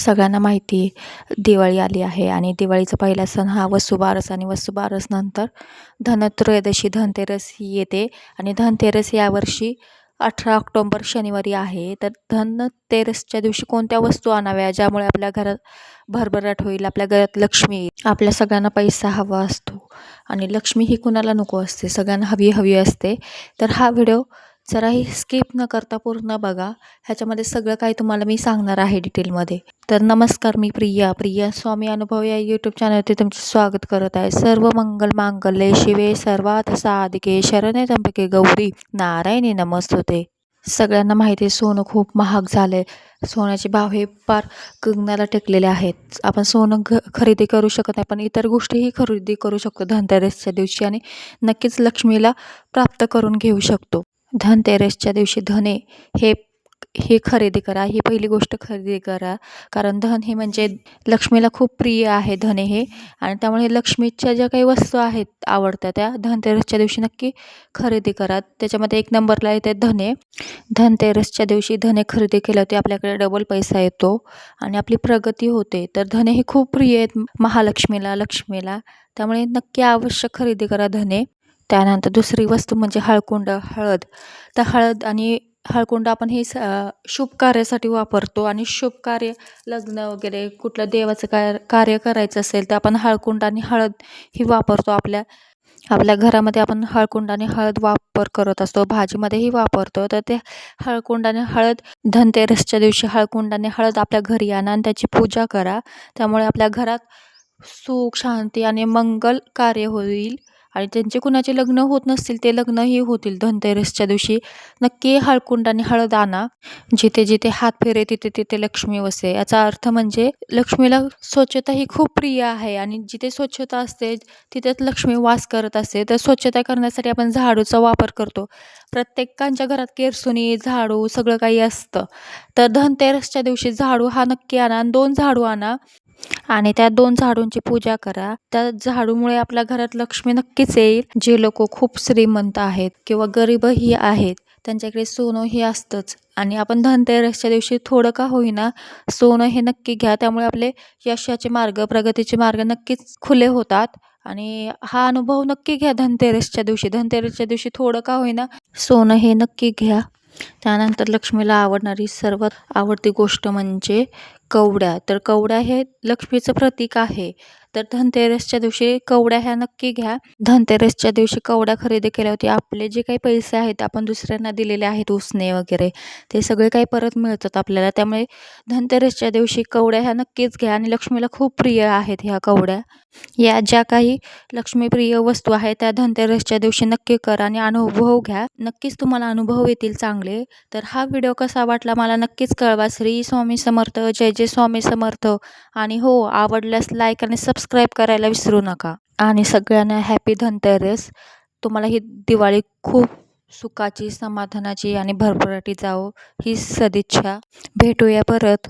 सगळ्यांना माहिती दिवाळी आली आहे आणि दिवाळीचा पहिला सण हा वसुबारस आणि वसुबारस नंतर धनत्रयोदशी धनतेरस ही येते आणि धनतेरस यावर्षी अठरा ऑक्टोंबर शनिवारी आहे. तर धनतेरसच्या दिवशी कोणत्या वस्तू आणाव्या ज्यामुळे आपल्या घरात भरभराट होईल आपल्या घरात लक्ष्मी येईल? आपल्या सगळ्यांना पैसा हवा असतो आणि लक्ष्मी ही कुणाला नको असते? सगळ्यांना हवी हवी असते. तर हा व्हिडिओ जराही स्किप न करता पूर्ण बघा. ह्याच्यामध्ये सगळं काही तुम्हाला मी सांगणार आहे डिटेलमध्ये तर नमस्कार मी प्रिया. प्रिया स्वामी अनुभव या यूट्यूब चॅनलवरती तुमचे स्वागत करत आहे. सर्व मंगल मांगल्ये शिवे. सर्वात साधिके शरणे त्र्यंबके गौरी. नारायणी नमस्तुते. सगळ्यांना माहिती आहे सोनं खूप महाग झालं आहे सोन्याचे भाव हे फार गगनाला टेकलेले आहेत. आपण सोनं घ खरेदी करू शकत नाही पण इतर गोष्टीही खरेदी करू शकतो धनतेरसच्या दिवशी आणि नक्कीच लक्ष्मीला प्राप्त करून घेऊ शकतो. धनतेरसच्या दिवशी धने हे हे खरेदी करा. ही पहिली गोष्ट खरेदी करा. कारण धन हे म्हणजे लक्ष्मीला खूप प्रिय आहे धने हे. आणि त्यामुळे लक्ष्मीच्या ज्या काही वस्तू आहेत आवडत्या त्या धनतेरसच्या दिवशी नक्की खरेदी करा. त्याच्यामध्ये एक नंबरला येते धने. धनतेरसच्या दिवशी धने खरेदी केल्यावरती आपल्याकडे डबल पैसा येतो आणि आपली प्रगती होते. तर धने हे खूप प्रिय आहेत महालक्ष्मीला लक्ष्मीला. त्यामुळे नक्की आवश्यक खरेदी करा धने. त्यानंतर दुसरी वस्तू म्हणजे हळकुंड हळद. तर हळद आणि हळकुंड आपण हे स शुभ कार्यासाठी वापरतो आणि शुभ कार्य लग्न वगैरे कुठलं देवाचं काय कार्य करायचं असेल तर आपण हळकुंड आणि हळद ही वापरतो आपल्या आपल्या घरामध्ये आपण हळकुंड आणि हळद वापर करत असतो भाजीमध्येही वापरतो. तर ते हळकुंड आणि हळद धनतेरसच्या दिवशी हळकुंड आणि हळद आपल्या घरी आणा आणि त्याची पूजा करा. त्यामुळे आपल्या घरात सुख शांती आणि मंगल कार्य होईल. आणि त्यांचे कुणाचे लग्न होत नसतील ते लग्नही होतील धनतेरसच्या दिवशी. नक्की हळकुंड आणि हळद आणा जिथे जिथे हात फेरे तिथे तिथे लक्ष्मी वसे. याचा अर्थ म्हणजे लक्ष्मीला स्वच्छता ही खूप प्रिय आहे आणि जिथे स्वच्छता असते तिथेच लक्ष्मी वास करत असते. तर स्वच्छता करण्यासाठी आपण झाडूचा वापर करतो. प्रत्येकांच्या घरात केरसुनी झाडू सगळं काही असतं. तर धनतेरसच्या दिवशी झाडू हा नक्की आणा आणि दोन झाडू आणा. आणि त्या दोन झाडूंची पूजा करा. त्या झाडूमुळे आपल्या घरात लक्ष्मी नक्कीच येईल. जे लोक खूप श्रीमंत आहेत किंवा गरीबही आहेत त्यांच्याकडे सोनं हे असतंच. आणि आपण धनतेरसच्या दिवशी थोडं का होईना सोनं हे नक्की घ्या. त्यामुळे आपले यशाचे मार्ग प्रगतीचे मार्ग नक्कीच खुले होतात. आणि हा अनुभव नक्की घ्या धनतेरसच्या दिवशी. धनतेरसच्या दिवशी थोडं का होईना सोनं हे नक्की घ्या. त्यानंतर लक्ष्मीला आवडणारी सर्वात आवडती गोष्ट म्हणजे कवड्या तर कवड्या हे लक्ष्मीचं प्रतीक आहे. तर धनतेरसच्या दिवशी कवड्या ह्या नक्की घ्या. धनतेरसच्या दिवशी कवड्या खरेदी केल्या होती आपले जे काही पैसे आहेत आपण दुसऱ्यांना दिलेले आहेत उसने वगैरे ते सगळे काही परत मिळतात आपल्याला. त्यामुळे धनतेरसच्या दिवशी कवड्या ह्या नक्कीच घ्या. आणि लक्ष्मीला खूप प्रिय आहेत ह्या कवड्या. या ज्या काही लक्ष्मीप्रिय वस्तू आहेत त्या धनतेरसच्या दिवशी नक्की करा आणि अनुभव घ्या. नक्कीच तुम्हाला अनुभव येतील चांगले. तर हा व्हिडिओ कसा वाटला मला नक्कीच कळवा. श्री स्वामी समर्थ. जय जय स्वामी समर्थ. आणि हो आवडल्यास लाईक आणि सबस्क्राईब करायला विसरू नका. आणि सगळ्यांना हॅपी धनतेरस. तुम्हाला ही दिवाळी खूप सुखाची समाधानाची आणि भरभराटी जावो हो, ही सदिच्छा. भेटूया परत.